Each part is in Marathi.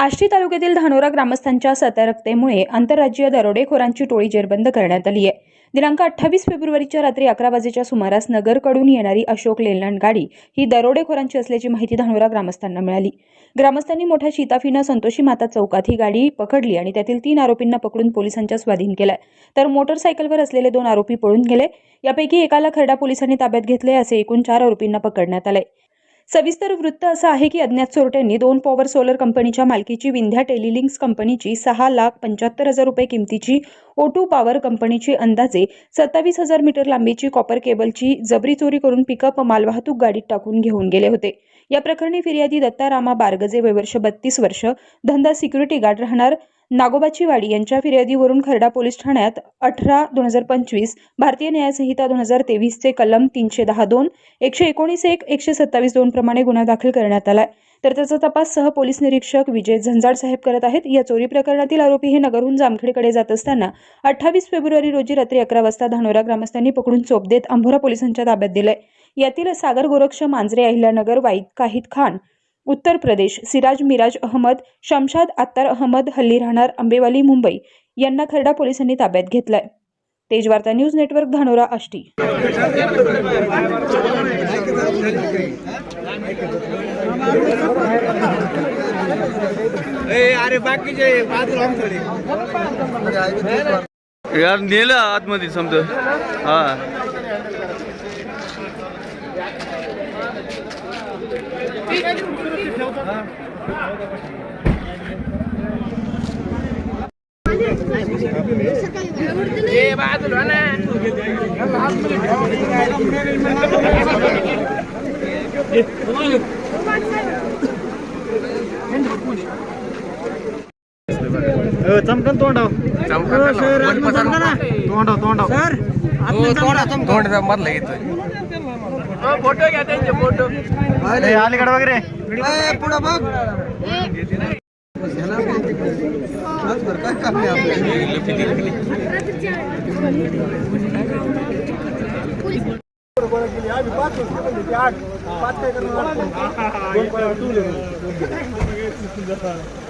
आष्टी तालुक्यातील धानोरा ग्रामस्थांच्या सतर्कतेमुळे आंतरराज्यीय दरोडेखोरांची टोळी जेरबंद करण्यात आली आहे. दिनांक अठ्ठावीस फेब्रुवारीच्या रात्री अकरा वाजेच्या सुमारास नगरकडून येणारी अशोक लेलँड गाडी ही दरोडेखोरांची असल्याची माहिती धानोरा ग्रामस्थांना मिळाली. ग्रामस्थांनी मोठ्या शिताफीनं संतोषी माता चौकात ही गाडी पकडली आणि त्यातील तीन आरोपींना पकडून पोलिसांच्या स्वाधीन केलाय तर मोटरसायकलवर असलेले दोन आरोपी पळून गेले. यापैकी एकाला खरडा पोलिसांनी ताब्यात घेतले असे एकूण चार आरोपींना पकडण्यात आले सविस्तर वृत्त असं आहे की अज्ञात चोरट्यांनी दोन पॉवर सोलर कंपनीच्या मालकीची विंध्या टेलिलिंक्स कंपनीची सहा लाख पंच्याहत्तर हजार रुपये किमतीची ओ टू पॉवर कंपनीची अंदाजे सत्तावीस हजार मीटर लांबीची कॉपर केबलची जबरी चोरी करून पिकअप मालवाहतूक गाडीत टाकून घेऊन गेले होते. या प्रकरणी फिर्यादी दत्तारामा बारगजे वयवर्ष बत्तीस वर्ष धंदा सिक्युरिटी गार्ड राहणार नागोबाची वाडी यांच्या फिर्यादीवरून खर्डा पोलीस ठाण्यात अठरा दोन हजार पंचवीस भारतीय न्यायसंहिता दोन हजार तेवीसचे कलम तीनशे दहा दोन एकशे एकोणीस एक एकशे सत्तावीस दोन प्रमाणे गुन्हा दाखल करण्यात आलाय. तर त्याचा तपास सह पोलीस निरीक्षक विजय झंजाड साहेब करत आहेत. या चोरी प्रकरणातील आरोपी हे नगरहून जामखेडकडे जात असताना अठ्ठावीस फेब्रुवारी रोजी रात्री अकरा वाजता धानोरा ग्रामस्थांनी पकडून चोप देत अंभोरा पोलिसांच्या ताब्यात दिलंय. यातील सागर गोरक्ष मांजरे अहिल्यानगर वाईद काहिद खान उत्तर प्रदेश सिराज मिराज अहमद शमशाद आत्तार अहमद हल्ली राहणार आंबेवाली मुंबई. यांना खर्डा पोलिसांनी ताब्यात घेतलाय. Tejvarta news network Dhanora Ashti. अरे बाकीचे यार नेलं आतमध्ये समजा. हा. बाजूला ना? चमकन. तोंडाव तोंडाव. तोंडाव सर तोंड मधला येतोय फोटो घ्या त्यांचे फोटो अलीकडे वगैरे पुढं बघ.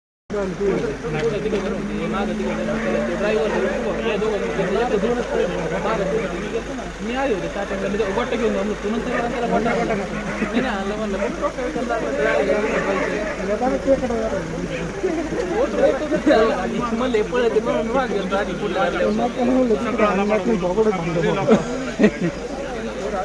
मी आले होते स्टार्टिंगला मी गोट्या घेऊन जाऊ तू नंतर मला त्याला बटा बटा मी नाही आणलं म्हणलं पण पळते म्हणून मागे आधी पुढे.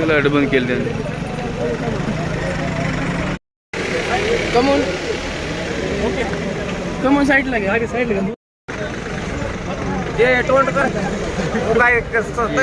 लाइट बंद केली त्यांनी. कमून. कमून साईडला घ्या साईडला घ्या ते तोंड कर काय कसं